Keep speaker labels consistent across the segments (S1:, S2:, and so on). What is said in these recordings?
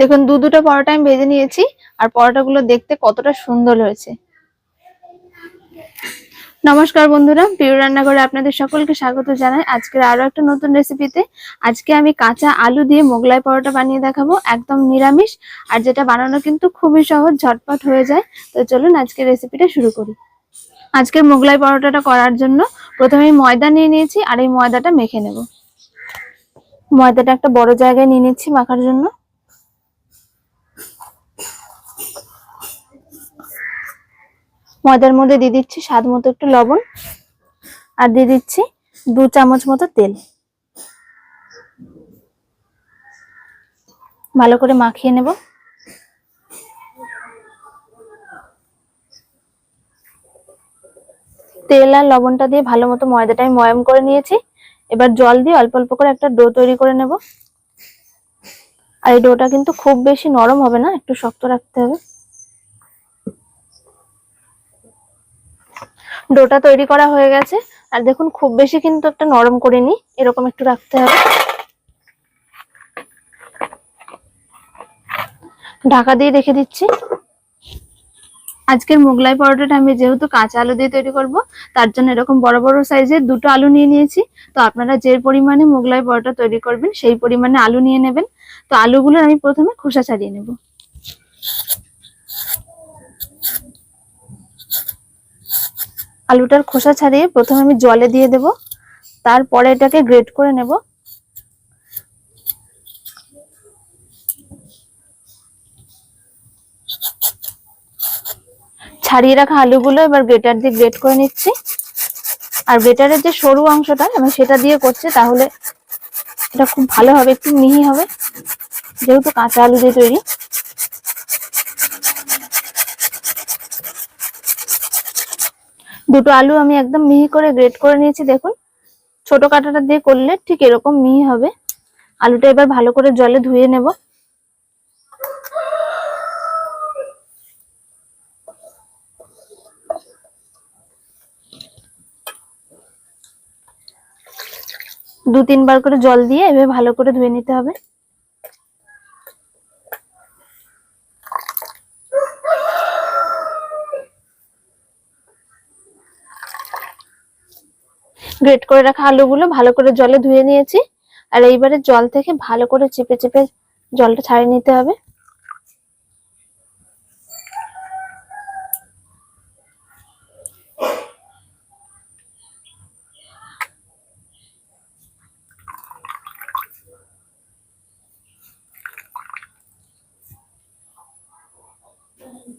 S1: দেখুন, দু দুটো পরোটা আমি ভেজে নিয়েছি, আর পরোটাগুলো দেখতে কতটা সুন্দর হয়েছে। নমস্কার বন্ধুরা, প্রিয় রান্নাঘরে আপনাদের সকলকে স্বাগত জানাই। আজকের আরও একটা নতুন রেসিপিতে আজকে আমি কাঁচা আলু দিয়ে মোগলাই পরোটা বানিয়ে দেখাবো, একদম নিরামিষ, আর যেটা বানানো কিন্তু খুবই সহজ, ঝটপট হয়ে যায়। তো চলুন আজকের রেসিপিটা শুরু করি। আজকের মোগলাই পরোটাটা করার জন্য প্রথমে ময়দা নিয়ে নিয়েছি, আর এই ময়দাটা মেখে নেব। ময়দাটা একটা বড় জায়গায় নিয়ে নিচ্ছি মাখার জন্য। ময়দার মধ্যে দিয়ে দিচ্ছি স্বাদ মতো একটু লবণ আর দিয়ে দিচ্ছি দু চামচ মতো তেল। ভালো করে মাখিয়ে নেব। তেল আর লবণটা দিয়ে ভালো মতো ময়দাটা আমি ময়াম করে নিয়েছি। এবার জল দিয়ে অল্প অল্প করে একটা ডো তৈরি করে নেব। আর এই ডোটা কিন্তু খুব বেশি নরম হবে না, একটু শক্ত রাখতে হবে। ডোটা তৈরি করা হয়ে গেছে। আর দেখুন, খুব বেশি কিন্তু একটা নরম করে নি। এরকম একটু রাখতে হবে। ঢাকা দিয়ে রেখে দিচ্ছি। আজকের মোগলাই পরোটাটা আমি যেহেতু কাঁচা আলু দিয়ে তৈরি করব, তার জন্য এরকম বড় বড় সাইজের দুটো আলু নিয়ে নিয়েছি। তো আপনারা যে পরিমাণে মোগলাই পরোটা তৈরি করবেন, সেই পরিমাণে আলু নিয়ে নেবেন। তো আলুগুলো আমি প্রথমে খোসা ছাড়িয়ে নেব। আলুটার খোসা ছাড়িয়ে প্রথমে আমি জলে দিয়ে দেব, তারপরে এটাকে গ্রেট করে নেব। ছাড়িয়ে রাখা আলুগুলো এবার গ্রেটার দিয়ে গ্রেট করে নিচ্ছি। আর গ্রেটারের যে সরু অংশটা আমি সেটা দিয়ে করছি, তাহলে এটা খুব ভালো হবে, একটু মিহি হবে, যেহেতু কাঁচা আলু দিয়ে তৈরি। দুটো আলু আমি একদম মিহি করে গ্রেট করে নিয়েছি, দেখুন। ছোট কাঁটাটা দিয়ে করলে ঠিক এরকম মিহি হবে। আলুটা এবার ভালো করে জলে ধুয়ে নেব। দু তিনবার করে জল দিয়ে এভাবে ভালো করে ধুয়ে নিতে হবে। গ্রেট করে রাখা আলুগুলো ভালো করে জলে ধুয়ে নিয়েছি। আর এইবারে জল থেকে ভালো করে চেপে চেপে জলটা ছাড়িয়ে নিতে হবে।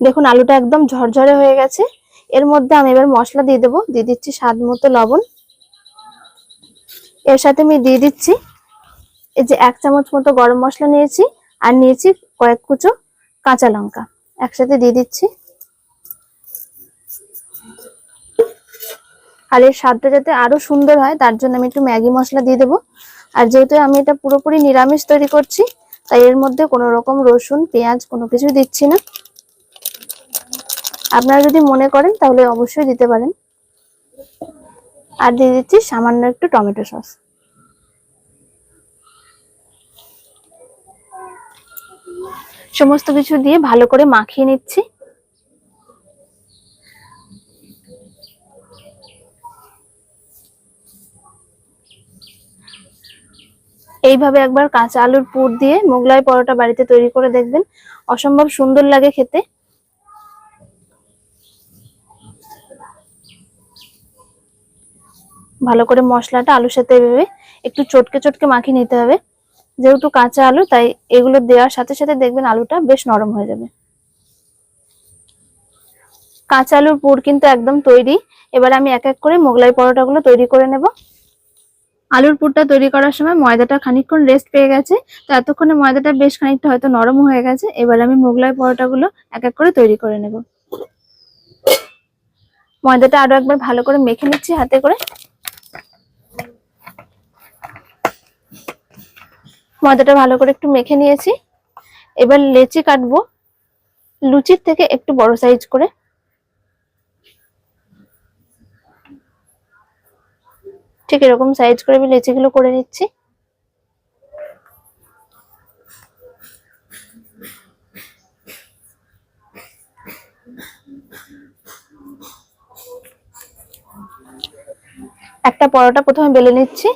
S1: দেখুন, আলুটা একদম ঝরঝরে হয়ে গেছে। এর মধ্যে আমি এবার মশলা দিয়ে দেবো। দিয়ে দিচ্ছি স্বাদ মতো লবণ। এর সাথে আমি দিয়ে দিচ্ছি। এই যে এক চামচ মতো গরম মশলা নিয়েছি আর নিয়েছি কয়েক কুচো কাঁচা লঙ্কা। একসাথে দিয়ে দিচ্ছি। আর এর স্বাদটা যাতে আরও সুন্দর হয়, তার জন্য আমি একটু ম্যাগি মশলা দিয়ে দেবো। আর যেহেতু আমি এটা পুরোপুরি নিরামিষ তৈরি করছি, তাই এর মধ্যে কোনো রকম রসুন, পেঁয়াজ কোনো কিছু দিচ্ছি না। আপনারা যদি মনে করেন, তাহলে অবশ্যই দিতে পারেন। আর দিয়ে দিচ্ছি সামান্য একটু টমেটো সস। সমস্ত কিছু দিয়ে ভালো করে মাখিয়ে নিচ্ছি। এইভাবে একবার কাঁচা আলুর পুর দিয়ে মোগলাই পরোটা বাড়িতে তৈরি করে দেখবেন। অসম্ভব সুন্দর লাগে খেতে। ভালো করে মশলাটা আলুর সাথে এভাবে একটু চটকে চটকে মাখিয়ে নিতে হবে। যেহেতু কাঁচা আলু, তাই এগুলো দেওয়ার সাথে সাথে দেখবেন আলুটা বেশ নরম হয়ে যাবে। কাঁচা আলুর পুর কিন্তু একদম তৈরি। এবার আমি এক এক করে মোগলাই পরোটাগুলো তৈরি করে নেব। আলুর পুরটা তৈরি করার সময় ময়দাটা খানিকক্ষণ রেস্ট পেয়ে গেছে। তো এতক্ষণে ময়দাটা বেশ খানিকটা হয়তো নরম হয়ে গেছে। এবার আমি মোগলাই পরোটাগুলো এক এক করে তৈরি করে নেব। ময়দাটা আরও একবার ভালো করে মেখে নিচ্ছি হাতে করে। ময়দাটা ভালো করে একটু মেখে নিয়েছি। এবার লেচি কাটবো, লুচির থেকে একটু বড় সাইজ করে। ঠিক এরকম সাইজ করে আমি লেচিগুলো করে নিচ্ছি। একটা পরোটা প্রথমে বেলে নিচ্ছি।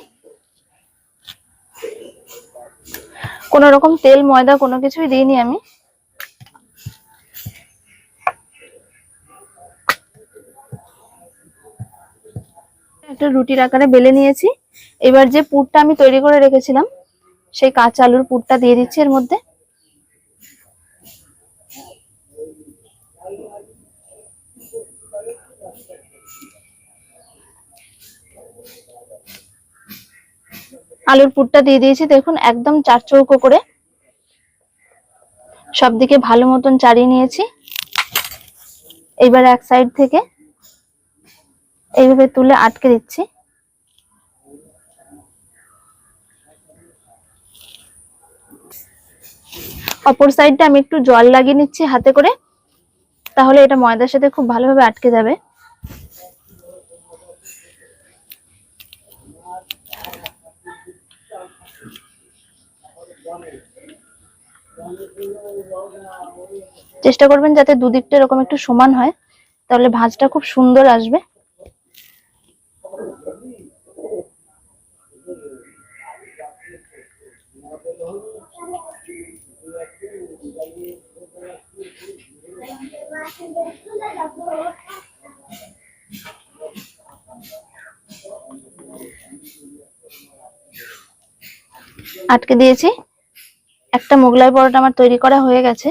S1: কোন রকম তেল, ময়দা কোনো কিছুই দিইনি আমি। একটা রুটির আকারে বেলে নিয়েছি। এবার যে পুরটা আমি তৈরি করে রেখেছিলাম, সেই কাঁচা আলুর পুরটা দিয়ে দিচ্ছি এর মধ্যে। আলুর পুরটা দিয়ে দিয়েছি। দেখুন, একদম চার চৌকো করে সব দিকে ভালো মতন চাড়িয়ে নিয়েছি। এইবার এক সাইড থেকে এইভাবে তুলে আটকে দিচ্ছি। অপর সাইডটা আমি একটু জল লাগিয়ে নিচ্ছি হাতে করে, তাহলে এটা ময়দার সাথে খুব ভালোভাবে আটকে যাবে। চেষ্টা করবেন যাতে দুদিকটা এরকম একটু সমান হয়, তাহলে ভাঁজটা খুব সুন্দর আসবে। আটকে দিয়েছি। একটা মোগলাই পরোটা আমার তৈরি করা হয়ে গেছে।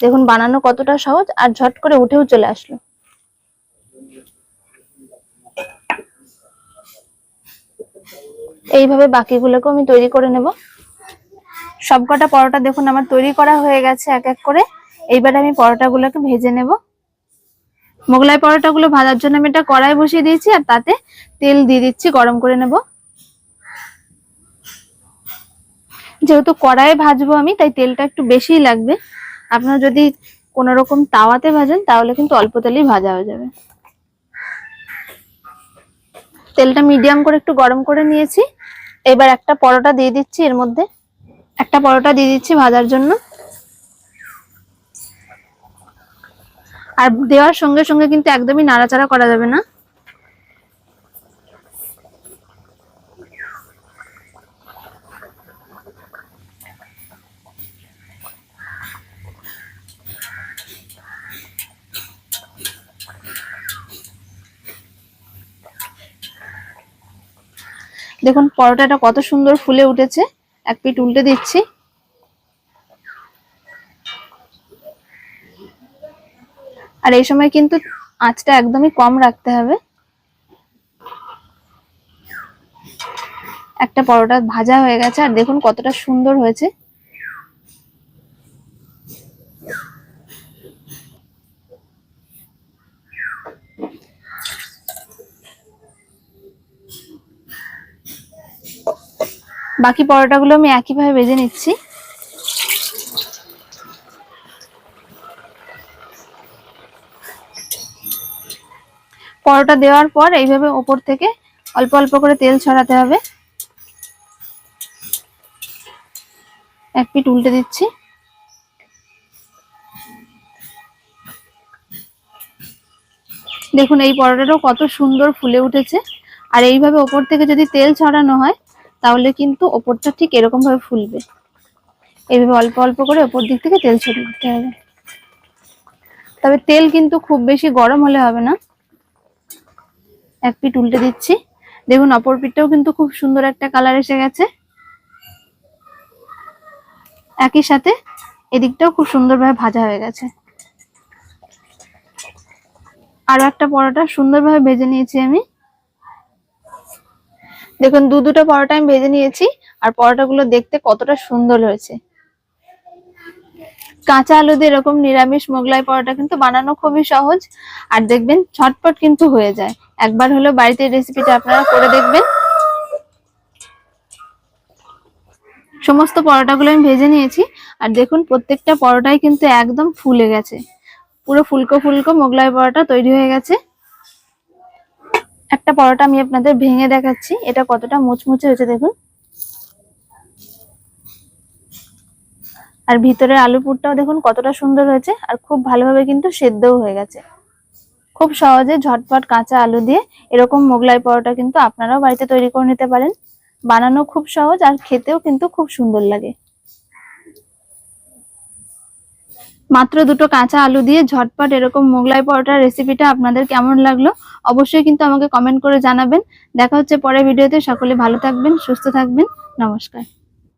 S1: দেখুন, বানানো কতটা সহজ আর ঝট করে উঠেও চলে আসলো। এইভাবে বাকিগুলোকে আমি তৈরি করে নেব। সবকটা পরোটা দেখুন, আমার তৈরি করা হয়ে গেছে এক এক করে। এইবার আমি পরোটাগুলোকে ভেজে নেব। মোগলাই পরোটাগুলো ভাজার জন্য আমি এটা কড়াই বসিয়ে দিয়েছি আর তাতে তেল দিয়ে দিচ্ছি, গরম করে নেব। যেহেতু কড়াইয়ে ভাজবো আমি, তাই তেলটা একটু বেশিই লাগবে। আপনারা যদি কোনো রকম তাওয়াতে ভাজেন, তাহলে কিন্তু অল্প তেলেই ভাজা হয়ে যাবে। তেলটা মিডিয়াম করে একটু গরম করে নিয়েছি। এবার একটা পরোটা দিয়ে দিচ্ছি এর মধ্যে। একটা পরোটা দিয়ে দিচ্ছি ভাজার জন্য। আর দেওয়ার সঙ্গে সঙ্গে কিন্তু একদমই নাড়াচাড়া করা যাবে না। দেখুন, পরোটাটা কত সুন্দর ফুলে উঠেছে। এক পিট উল্টে দিচ্ছি। আর এই সময় কিন্তু আঁচটা একদমই কম রাখতে হবে। একটা পরোটা ভাজা হয়ে গেছে, আর দেখুন কতটা সুন্দর হয়েছে। বাকি পরোটাগুলো আমি একইভাবে ভেজে নিচ্ছি। পরোটা দেওয়ার পর এইভাবে ওপর থেকে অল্প অল্প করে তেল ছড়াতে হবে। এক পিট উল্টে দিচ্ছি। দেখুন এই পরোটাটাও কত সুন্দর ফুলে উঠেছে। আর এইভাবে ওপর থেকে যদি তেল ছড়ানো হয় তাহলে কিন্তু ওপরটা ঠিক এরকম ভাবে ফুলবে। এইভাবে অল্প অল্প করে ওপর দিক থেকে তেল ছড়িয়ে দিতে হবে। তবে তেল কিন্তু খুব বেশি গরম হলে হবে না। এক পিঠ উল্টে দিচ্ছি। দেখুন, অপর পিঠটাও কিন্তু খুব সুন্দর একটা কালার এসে গেছে। একই সাথে এদিকটাও খুব সুন্দরভাবে ভাজা হয়ে গেছে। আরও একটা পরোটা সুন্দরভাবে ভেজে নিয়েছি আমি। দেখুন, দু দুটো পরোটা আমি ভেজে নিয়েছি, আর পরোটাগুলো দেখতে কতটা সুন্দর হয়েছে। কাঁচা আলু দিয়ে এরকম নিরামিষ মোগলাই পরোটা কিন্তু বানানো খুবই সহজ, আর দেখবেন ছটপট কিন্তু হয়ে যায়। একবার হলেও বাড়িতে রেসিপিটা আপনারা করে দেখবেন। সমস্ত পরোটাগুলো আমি ভেজে নিয়েছি, আর দেখুন, প্রত্যেকটা পরোটাই কিন্তু একদম ফুলে গেছে। পুরো ফুলকো ফুলকো মোগলাই পরোটা তৈরি হয়ে গেছে। একটা পরোটা আমি আপনাদের ভেঙে দেখাচ্ছি। এটা কতটা মুচমুচে হয়েছে দেখুন। আর ভিতরে আলু পুরটাও দেখুন কতটা সুন্দর হয়েছে, আর খুব ভালোভাবে কিন্তু সেদ্ধও হয়ে গেছে। খুব সহজে ঝটপট কাঁচা আলু দিয়ে এরকম মোগলাই পরোটা কিন্তু আপনারাও বাড়িতে তৈরি করে নিতে পারেন। বানানো খুব সহজ আর খেতেও কিন্তু খুব সুন্দর লাগে। মাত্র দুটো কাঁচা আলু দিয়ে ঝটপট এরকম মোগলাই পরোটার রেসিপিটা আপনাদের কেমন লাগল অবশ্যই কিন্তু আমাকে কমেন্ট করে জানাবেন। দেখা হচ্ছে পরের ভিডিওতে সকলে ভালো থাকবেন, সুস্থ থাকবেন। নমস্কার।